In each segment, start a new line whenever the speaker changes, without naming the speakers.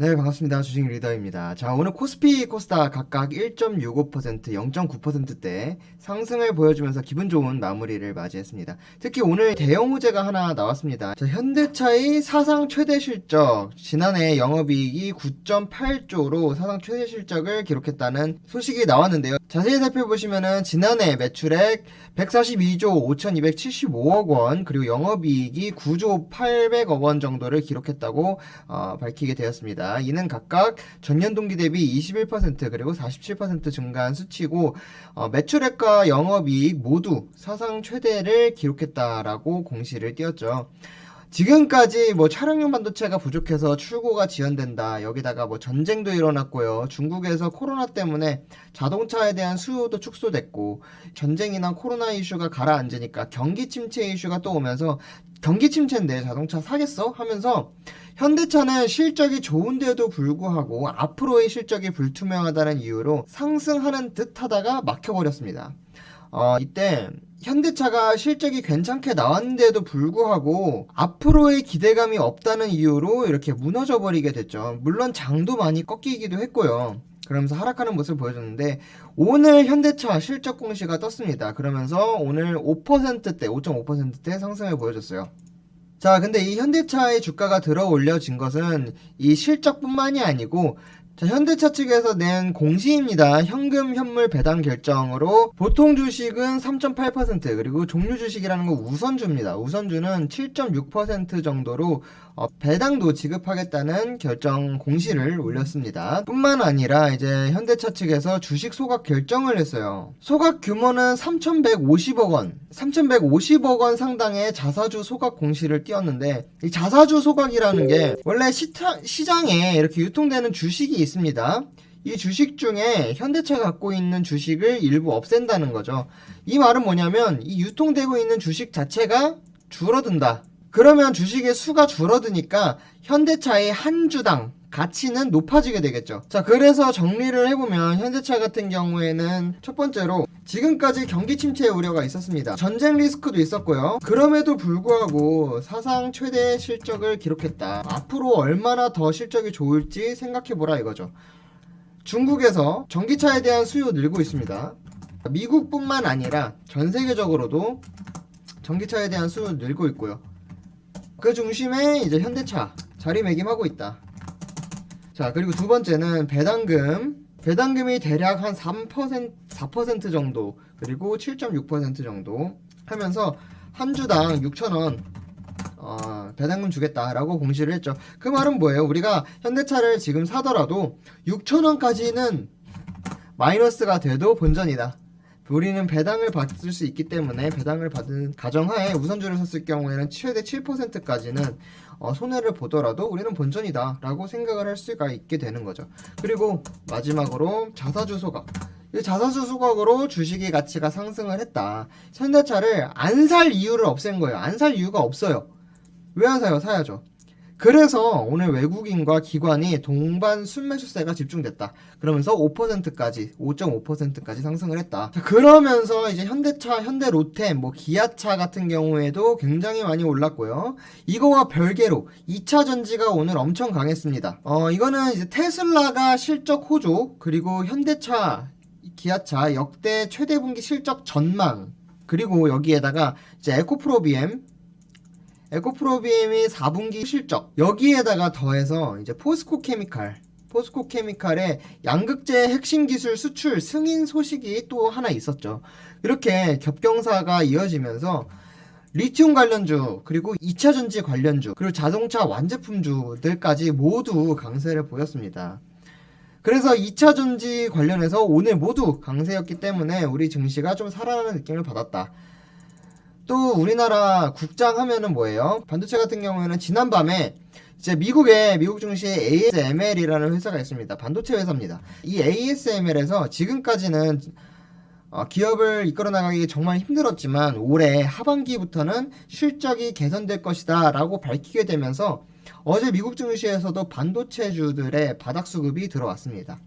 네, 반갑습니다. 주식 리더입니다. 자, 오늘 코스피, 코스닥 각각 1.65%, 0.9%대 상승을 보여주면서 기분 좋은 마무리를 맞이했습니다. 특히 오늘 대형 호재가 하나 나왔습니다. 자, 현대차의 사상 최대 실적, 지난해 영업이익이 9.8조로 사상 최대 실적을 기록했다는 소식이 나왔는데요. 자세히 살펴보시면은 지난해 매출액 142조 5,275억 원, 그리고 영업이익이 9조 800억 원 정도를 기록했다고 어, 밝히게 되었습니다. 이는 각각 전년 동기 대비 21% 그리고 47% 증가한 수치고 어, 매출액과 영업이익 모두 사상 최대를 기록했다라고 공시를 띄웠죠. 지금까지 뭐 차량용 반도체가 부족해서 출고가 지연된다. 여기다가 뭐 전쟁도 일어났고요. 중국에서 코로나 때문에 자동차에 대한 수요도 축소됐고 전쟁이나 코로나 이슈가 가라앉으니까 경기 침체 이슈가 또 오면서 경기 침체인데 자동차 사겠어? 하면서 현대차는 실적이 좋은데도 불구하고 앞으로의 실적이 불투명하다는 이유로 상승하는 듯 하다가 막혀버렸습니다. 어, 이때 현대차가 실적이 괜찮게 나왔는데도 불구하고 앞으로의 기대감이 없다는 이유로 이렇게 무너져 버리게 됐죠. 물론 장도 많이 꺾이기도 했고요. 그러면서 하락하는 모습을 보여줬는데 오늘 현대차 실적 공시가 떴습니다. 그러면서 오늘 5%대, 5.5%대 상승을 보여줬어요. 자, 근데 이 현대차의 주가가 들어 올려진 것은 이 실적뿐만이 아니고 자, 현대차 측에서 낸 공시입니다. 현금 현물 배당 결정으로 보통 주식은 3.8% 그리고 종류 주식이라는 거 우선주입니다. 우선주는 7.6% 정도로 어, 배당도 지급하겠다는 결정 공시를 올렸습니다. 뿐만 아니라 이제 현대차 측에서 주식 소각 결정을 했어요. 소각 규모는 3,150억 원, 3,150억 원 상당의 자사주 소각 공시를 띄웠는데 이 자사주 소각이라는 게 원래 시타, 시장에 이렇게 유통되는 주식이 있습니다. 이 주식 중에 현대차가 갖고 있는 주식을 일부 없앤다는 거죠. 이 말은 뭐냐면 이 유통되고 있는 주식 자체가 줄어든다. 그러면 주식의 수가 줄어드니까 현대차의 한 주당 가치는 높아지게 되겠죠. 자, 그래서 정리를 해보면 현대차 같은 경우에는 첫 번째로 지금까지 경기 침체 우려가 있었습니다. 전쟁 리스크도 있었고요. 그럼에도 불구하고 사상 최대 실적을 기록했다. 앞으로 얼마나 더 실적이 좋을지 생각해보라 이거죠. 중국에서 전기차에 대한 수요 늘고 있습니다. 미국뿐만 아니라 전 세계적으로도 전기차에 대한 수요 늘고 있고요. 그 중심에 이제 현대차 자리매김하고 있다. 자, 그리고 두 번째는 배당금. 배당금이 대략 한 3%, 4% 정도, 그리고 7.6% 정도 하면서 한 주당 6,000원, 어, 배당금 주겠다라고 공시를 했죠. 그 말은 뭐예요? 우리가 현대차를 지금 사더라도 6,000원까지는 마이너스가 돼도 본전이다. 우리는 배당을 받을 수 있기 때문에 배당을 받은 가정하에 우선주를 샀을 경우에는 최대 7%까지는 어, 손해를 보더라도 우리는 본전이다 라고 생각을 할 수가 있게 되는 거죠. 그리고 마지막으로 자사주 소각. 이 자사주 소각으로 주식의 가치가 상승을 했다. 현대차를 안 살 이유를 없앤 거예요. 안 살 이유가 없어요. 왜 안 사요? 사야죠. 그래서 오늘 외국인과 기관이 동반 순매수세가 집중됐다. 그러면서 5%까지, 5.5%까지 상승을 했다. 자, 그러면서 이제 현대차, 현대로템, 뭐 기아차 같은 경우에도 굉장히 많이 올랐고요. 이거와 별개로 2차 전지가 오늘 엄청 강했습니다. 어, 이거는 이제 테슬라가 실적 호조, 그리고 현대차, 기아차 역대 최대 분기 실적 전망, 그리고 여기에다가 이제 에코프로비엠, 에코프로비엠이 4분기 실적 여기에다가 더해서 이제 포스코 케미칼 포스코 케미칼의 양극재 핵심 기술 수출 승인 소식이 또 하나 있었죠. 이렇게 겹경사가 이어지면서 리튬 관련주 그리고 2차 전지 관련주 그리고 자동차 완제품주들까지 모두 강세를 보였습니다. 그래서 2차 전지 관련해서 오늘 모두 강세였기 때문에 우리 증시가 좀 살아나는 느낌을 받았다. 또 우리나라 국장 하면은 뭐예요? 반도체 같은 경우에는 지난밤에 이제 미국에 미국 증시에 ASML이라는 회사가 있습니다. 반도체 회사입니다. 이 ASML에서 지금까지는 어, 기업을 이끌어 나가기 정말 힘들었지만 올해 하반기부터는 실적이 개선될 것이다 라고 밝히게 되면서 어제 미국 증시에서도 반도체주들의 바닥 수급이 들어왔습니다.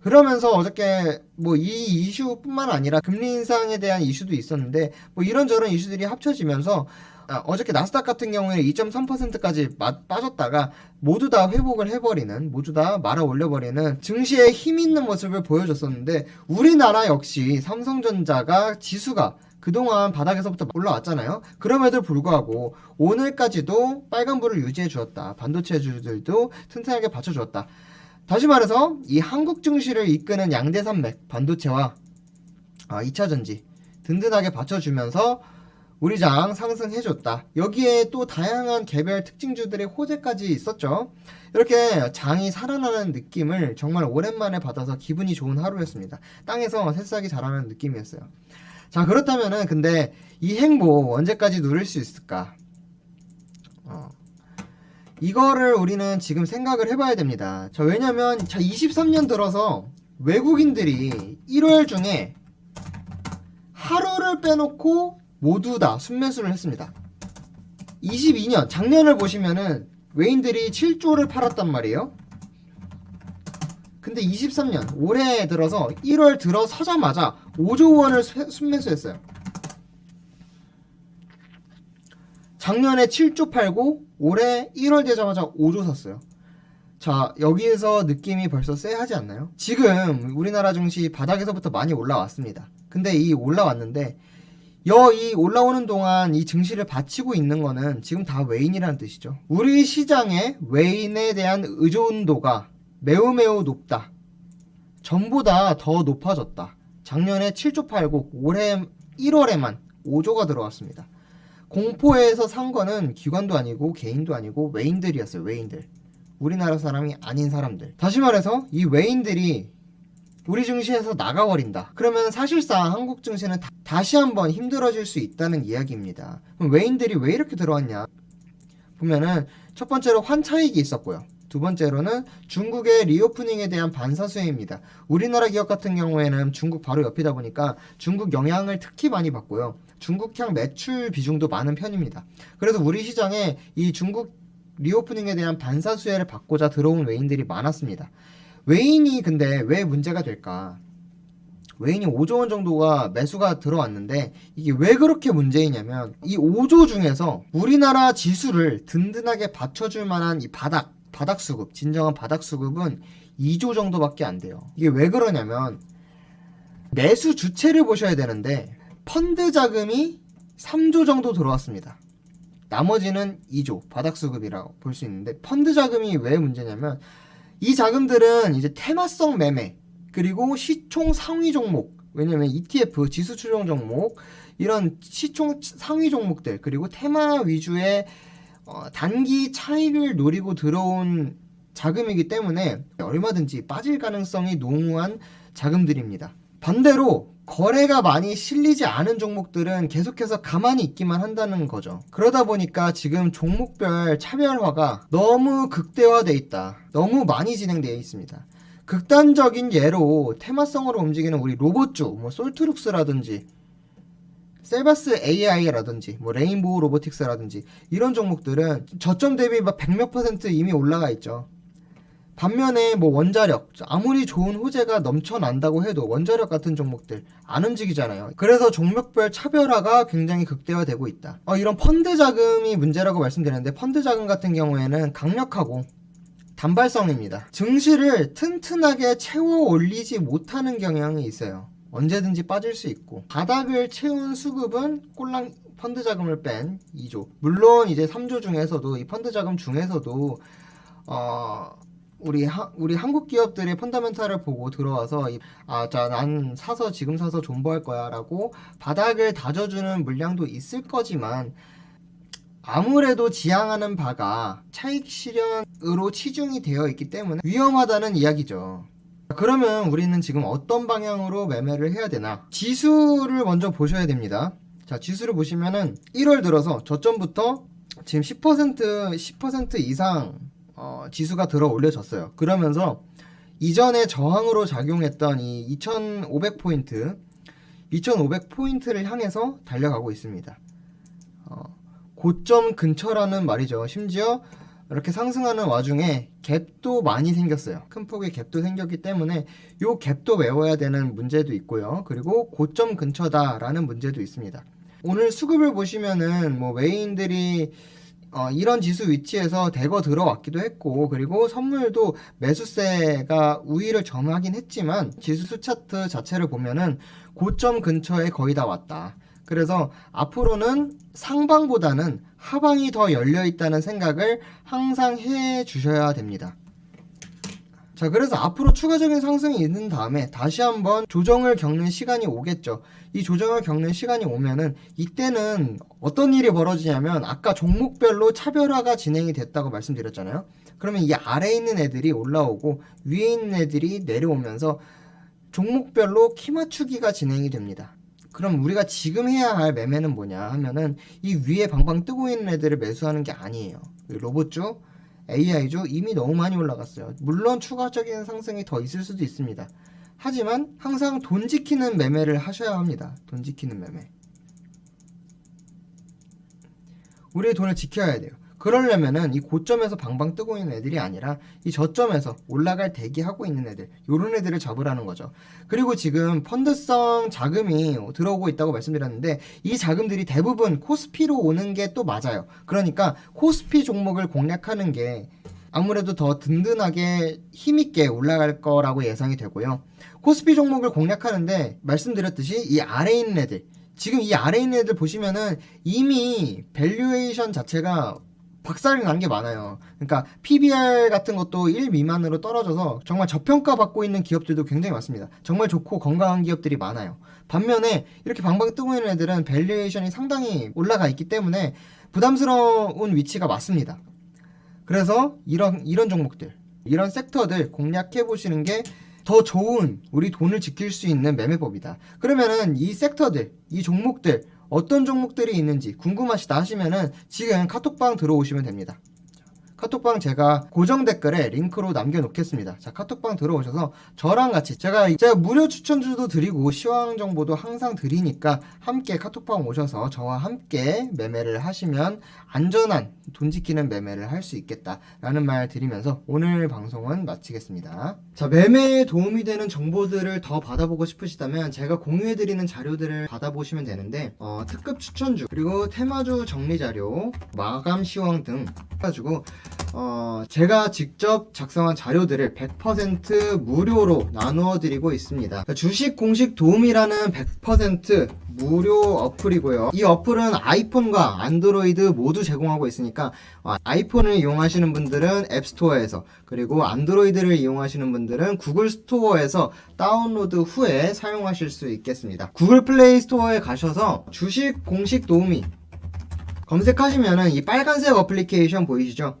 그러면서 어저께 뭐 이 이슈뿐만 아니라 금리 인상에 대한 이슈도 있었는데 뭐 이런저런 이슈들이 합쳐지면서 아, 어저께 나스닥 같은 경우에 2.3%까지 빠졌다가 모두 다 회복을 해버리는 모두 다 말아 올려버리는 증시에 힘 있는 모습을 보여줬었는데 우리나라 역시 삼성전자가 지수가 그동안 바닥에서부터 올라왔잖아요. 그럼에도 불구하고 오늘까지도 빨간불을 유지해 주었다. 반도체 주들도 튼튼하게 받쳐주었다. 다시 말해서 이 한국 증시를 이끄는 양대 산맥 반도체와 아, 2차 전지 든든하게 받쳐주면서 우리 장 상승해줬다. 여기에 또 다양한 개별 특징주들의 호재까지 있었죠. 이렇게 장이 살아나는 느낌을 정말 오랜만에 받아서 기분이 좋은 하루였습니다. 땅에서 새싹이 자라는 느낌이었어요. 자, 그렇다면은 근데 이 행복 언제까지 누릴 수 있을까? 어. 이거를 우리는 지금 생각을 해봐야 됩니다. 자, 왜냐면, 자, 23년 들어서 외국인들이 1월 중에 하루를 빼놓고 모두 다 순매수를 했습니다. 22년, 작년을 보시면은 외인들이 7조를 팔았단 말이에요. 근데 23년, 올해 들어서 1월 들어서자마자 5조 원을 수- 순매수했어요. 작년에 7조 팔고 올해 1월 되자마자 5조 샀어요. 자, 여기에서 느낌이 벌써 쎄하지 않나요? 지금 우리나라 증시 바닥에서부터 많이 올라왔습니다. 근데 이 올라왔는데 여 이 올라오는 동안 이 증시를 받치고 있는 거는 지금 다 외인이라는 뜻이죠. 우리 시장에 외인에 대한 의존도가 매우 매우 높다. 전보다 더 높아졌다. 작년에 7조 팔고 올해 1월에만 5조가 들어왔습니다. 공포에서 산 거는 기관도 아니고 개인도 아니고 외인들이었어요. 외인들. 우리나라 사람이 아닌 사람들. 다시 말해서 이 외인들이 우리 증시에서 나가버린다. 그러면 사실상 한국 증시는 다, 시 한번 힘들어질 수 있다는 이야기입니다. 그럼 외인들이 왜 이렇게 들어왔냐? 보면은 첫 번째로 환차익이 있었고요. 두 번째로는 중국의 리오프닝에 대한 반사수혜입니다. 우리나라 기업 같은 경우에는 중국 바로 옆이다 보니까 중국 영향을 특히 많이 받고요. 중국향 매출 비중도 많은 편입니다. 그래서 우리 시장에 이 중국 리오프닝에 대한 반사 수혜를 받고자 들어온 외인들이 많았습니다. 외인이 근데 왜 문제가 될까? 외인이 5조 원 정도가 매수가 들어왔는데 이게 왜 그렇게 문제이냐면 이 5조 중에서 우리나라 지수를 든든하게 받쳐줄 만한 이 바닥 바닥 수급 진정한 바닥 수급은 2조 정도밖에 안 돼요. 이게 왜 그러냐면 매수 주체를 보셔야 되는데 펀드 자금이 3조 정도 들어왔습니다. 나머지는 2조 바닥 수급이라고 볼 수 있는데 펀드 자금이 왜 문제냐면 이 자금들은 이제 테마성 매매 그리고 시총 상위 종목 왜냐면 ETF 지수 추종 종목 이런 시총 상위 종목들 그리고 테마 위주의 어, 단기 차익을 노리고 들어온 자금이기 때문에 얼마든지 빠질 가능성이 농후한 자금들입니다. 반대로 거래가 많이 실리지 않은 종목들은 계속해서 가만히 있기만 한다는 거죠. 그러다 보니까 지금 종목별 차별화가 너무 극대화돼 있다. 너무 많이 진행되어 있습니다. 극단적인 예로 테마성으로 움직이는 우리 로봇주, 뭐 솔트룩스라든지 셀바스 AI라든지 뭐 레인보우 로보틱스라든지 이런 종목들은 저점 대비 막 100몇 퍼센트 이미 올라가 있죠. 반면에 뭐 원자력 아무리 좋은 호재가 넘쳐난다고 해도 원자력 같은 종목들 안 움직이잖아요. 그래서 종목별 차별화가 굉장히 극대화되고 있다. 어, 이런 펀드 자금이 문제라고 말씀드렸는데 펀드 자금 같은 경우에는 강력하고 단발성입니다. 증시를 튼튼하게 채워 올리지 못하는 경향이 있어요. 언제든지 빠질 수 있고 바닥을 채운 수급은 꼴랑 펀드 자금을 뺀 2조. 물론 이제 3조 중에서도 이 펀드 자금 중에서도 어 우리 하, 우리 한국 기업들의 펀더멘탈을 보고 들어와서 아자 난 사서 지금 사서 존버할 거야라고 바닥을 다져주는 물량도 있을 거지만 아무래도 지향하는 바가 차익 실현으로 치중이 되어 있기 때문에 위험하다는 이야기죠. 그러면 우리는 지금 어떤 방향으로 매매를 해야 되나? 지수를 먼저 보셔야 됩니다. 자, 지수를 보시면은 1월 들어서 저점부터 지금 10% 10% 이상 어, 지수가 들어 올려졌어요. 그러면서 이전에 저항으로 작용했던 이 2,500포인트, 2,500포인트를 향해서 달려가고 있습니다. 어, 고점 근처라는 말이죠. 심지어 이렇게 상승하는 와중에 갭도 많이 생겼어요. 큰 폭의 갭도 생겼기 때문에 요 갭도 메워야 되는 문제도 있고요. 그리고 고점 근처다라는 문제도 있습니다. 오늘 수급을 보시면은 뭐 외인들이 어, 이런 지수 위치에서 대거 들어왔기도 했고 그리고 선물도 매수세가 우위를 점하긴 했지만 지수 수 차트 자체를 보면은 고점 근처에 거의 다 왔다. 그래서 앞으로는 상방보다는 하방이 더 열려 있다는 생각을 항상 해 주셔야 됩니다. 자, 그래서 앞으로 추가적인 상승이 있는 다음에 다시 한번 조정을 겪는 시간이 오겠죠. 이 조정을 겪는 시간이 오면은 이때는 어떤 일이 벌어지냐면 아까 종목별로 차별화가 진행이 됐다고 말씀드렸잖아요. 그러면 이 아래에 있는 애들이 올라오고 위에 있는 애들이 내려오면서 종목별로 키 맞추기가 진행이 됩니다. 그럼 우리가 지금 해야 할 매매는 뭐냐 하면은 이 위에 방방 뜨고 있는 애들을 매수하는 게 아니에요. 이 로봇주, AI주 이미 너무 많이 올라갔어요. 물론 추가적인 상승이 더 있을 수도 있습니다. 하지만 항상 돈 지키는 매매를 하셔야 합니다. 돈 지키는 매매. 우리의 돈을 지켜야 돼요. 그러려면은 이 고점에서 방방 뜨고 있는 애들이 아니라 이 저점에서 올라갈 대기하고 있는 애들, 요런 애들을 잡으라는 거죠. 그리고 지금 펀드성 자금이 들어오고 있다고 말씀드렸는데 이 자금들이 대부분 코스피로 오는 게 또 맞아요. 그러니까 코스피 종목을 공략하는 게 아무래도 더 든든하게 힘있게 올라갈 거라고 예상이 되고요. 코스피 종목을 공략하는데 말씀드렸듯이 이 아래에 있는 애들, 지금 이 아래에 있는 애들 보시면은 이미 밸류에이션 자체가 박살이 난게 많아요. 그러니까 PBR 같은 것도 1 미만으로 떨어져서 정말 저평가 받고 있는 기업들도 굉장히 많습니다. 정말 좋고 건강한 기업들이 많아요. 반면에 이렇게 방방 뜨고 있는 애들은 밸류에이션이 상당히 올라가 있기 때문에 부담스러운 위치가 맞습니다. 그래서 이런 이런 종목들, 이런 섹터들 공략해 보시는 게 더 좋은 우리 돈을 지킬 수 있는 매매법이다. 그러면은 이 섹터들, 이 종목들 어떤 종목들이 있는지 궁금하시다 하시면은 지금 카톡방 들어오시면 됩니다. 카톡방 제가 고정 댓글에 링크로 남겨놓겠습니다. 자, 카톡방 들어오셔서 저랑 같이 제가 제가 무료 추천주도 드리고 시황 정보도 항상 드리니까 함께 카톡방 오셔서 저와 함께 매매를 하시면 안전한 돈 지키는 매매를 할 수 있겠다라는 말 드리면서 오늘 방송은 마치겠습니다. 자, 매매에 도움이 되는 정보들을 더 받아보고 싶으시다면 제가 공유해드리는 자료들을 받아보시면 되는데 어, 특급 추천주 그리고 테마주 정리 자료, 마감 시황 등 해가지고 어, 제가 직접 작성한 자료들을 100% 무료로 나누어 드리고 있습니다. 주식 공식 도움이라는 100% 무료 어플이고요. 이 어플은 아이폰과 안드로이드 모두 제공하고 있으니까 어, 아이폰을 이용하시는 분들은 앱스토어에서 그리고 안드로이드를 이용하시는 분들은 구글 스토어에서 다운로드 후에 사용하실 수 있겠습니다. 구글 플레이 스토어에 가셔서 주식 공식 도우미 검색하시면은 이 빨간색 어플리케이션 보이시죠?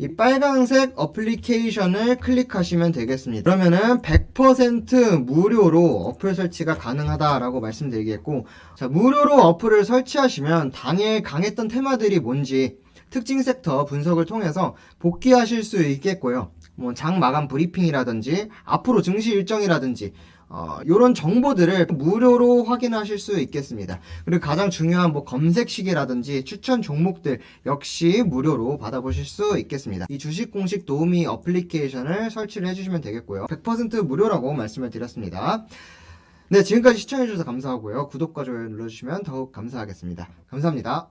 이 빨간색 어플리케이션을 클릭하시면 되겠습니다. 그러면은 100% 무료로 어플 설치가 가능하다라고 말씀드리겠고, 자, 무료로 어플을 설치하시면 당일 강했던 테마들이 뭔지 특징 섹터 분석을 통해서 복귀하실 수 있겠고요. 뭐 장 마감 브리핑이라든지 앞으로 증시 일정이라든지 어, 이런 정보들을 무료로 확인하실 수 있겠습니다. 그리고 가장 중요한 뭐 검색시계라든지 추천 종목들 역시 무료로 받아보실 수 있겠습니다. 이 주식 공식 도우미 어플리케이션을 설치를 해주시면 되겠고요. 100% 무료라고 말씀을 드렸습니다. 네, 지금까지 시청해주셔서 감사하고요. 구독과 좋아요 눌러주시면 더욱 감사하겠습니다. 감사합니다.